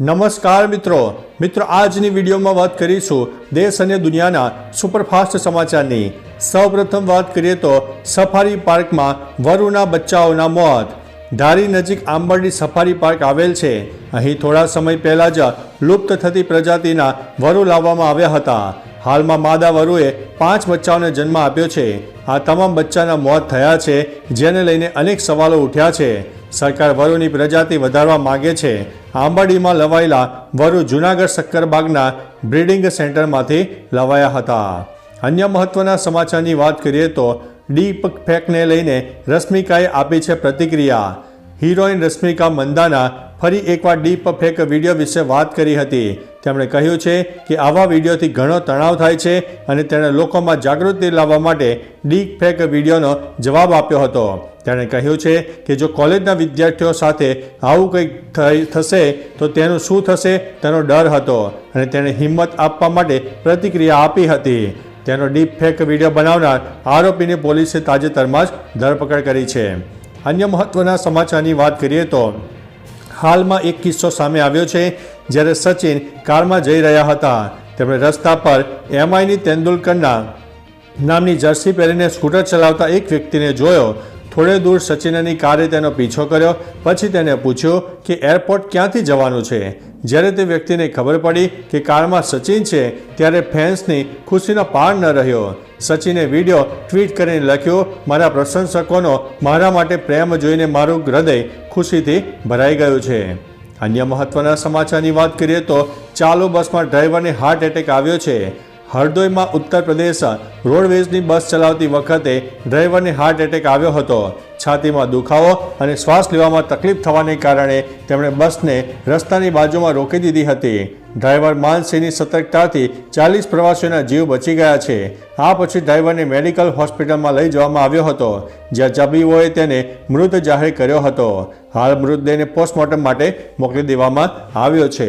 નમસ્કાર મિત્રો. મિત્રો, આજની વિડીયોમાં વાત કરીશું દેશ અને દુનિયાના સુપરફાસ્ટ સમાચારની. સૌપ્રથમ વાત કરીએ તો સફારી પાર્કમાં વરુના બચ્ચાઓના મોત. ધારી નજીક આંબરડી સફારી પાર્ક આવેલ છે. અહીં થોડા સમય પહેલાં જ લુપ્ત થતી પ્રજાતિના વરુ લાવવામાં આવ્યા હતા. હાલમાં માદા વરુએ પાંચ બચ્ચાઓને જન્મ આપ્યો છે. આ તમામ બચ્ચાના મોત થયા છે, જેને લઈને અનેક સવાલો ઉઠ્યા છે. સરકાર વરુની પ્રજાતિ વધારવા માગે છે. આંબાડીમાં લવાયેલા વરુ જૂનાગઢ સક્કરબાગના બ્રીડિંગ સેન્ટરમાંથી લવાયા હતા. અન્ય મહત્વના સમાચારની વાત કરીએ તો ડીપ ફેકને લઈને રશ્મિકાએ આપી છે પ્રતિક્રિયા. હિરોઈન રશ્મિકા મંદાના ફરી એકવાર ડીપ ફેક વીડિયો વિશે વાત કરી હતી. તેમણે કહ્યું છે કે આવા વિડીયોથી ઘણો તણાવ થાય છે અને તેણે લોકોમાં જાગૃતિ લાવવા માટે ડીપ ફેક વિડીયોનો જવાબ આપ્યો હતો. તેણે કહ્યું છે કે જો કોલેજના વિદ્યાર્થીઓ સાથે આવું કંઈક થશે, તો તેનું શું થશે તેનો ડર હતો અને તેણે હિંમત આપવા માટે પ્રતિક્રિયા આપી હતી. તેનો ડીપ ફેક વીડિયો બનાવનાર આરોપીની પોલીસે તાજેતરમાં જ ધરપકડ કરી છે. અન્ય મહત્વના સમાચારની વાત કરીએ તો, હાલમાં એક કિસ્સો સામે આવ્યો છે જ્યારે સચિન કારમાં જઈ રહ્યા હતા. તેમણે રસ્તા પર એમઆઈની તેંડુલકરના નામની જર્સી પહેરીને સ્કૂટર ચલાવતા એક વ્યક્તિને જોયો. થોડે દૂર સચિનની કારે તેનો પીછો કર્યો. પછી તેને પૂછ્યું કે એરપોર્ટ ક્યાંથી જવાનું છે? જ્યારે તે વ્યક્તિને ખબર પડી કે કારમાં સચિન છે, ત્યારે ફેન્સની ખુશીનો પાર ન રહ્યો. સચિને વીડિયો ટ્વીટ કરીને લખ્યો, મારા પ્રશંસકોનો મારા માટે પ્રેમ જોઈને મારું હૃદય ખુશીથી ભરાઈ ગયું છે. અન્ય મહત્વના સમાચારની વાત કરીએ તો ચાલુ બસમાં ડ્રાઈવરને હાર્ટ એટેક આવ્યો છે. હરદોઈમાં ઉત્તર પ્રદેશ રોડવેઝની બસ ચલાવતી વખતે ડ્રાઈવરને હાર્ટ એટેક આવ્યો હતો. છાતીમાં દુખાવો અને શ્વાસ લેવામાં તકલીફ થવાને કારણે તેમણે બસને રસ્તાની બાજુમાં રોકી દીધી હતી. ડ્રાઈવર માનસિંહની સતર્કતાથી ચાલીસ પ્રવાસીઓના જીવ બચી ગયા છે. આ પછી ડ્રાઈવરને મેડિકલ હોસ્પિટલમાં લઈ જવામાં આવ્યો હતો, જ્યાં તબીબોએ તેને મૃત જાહેર કર્યો હતો. હાલ મૃતદેહને પોસ્ટમોર્ટમ માટે મોકલી દેવામાં આવ્યો છે.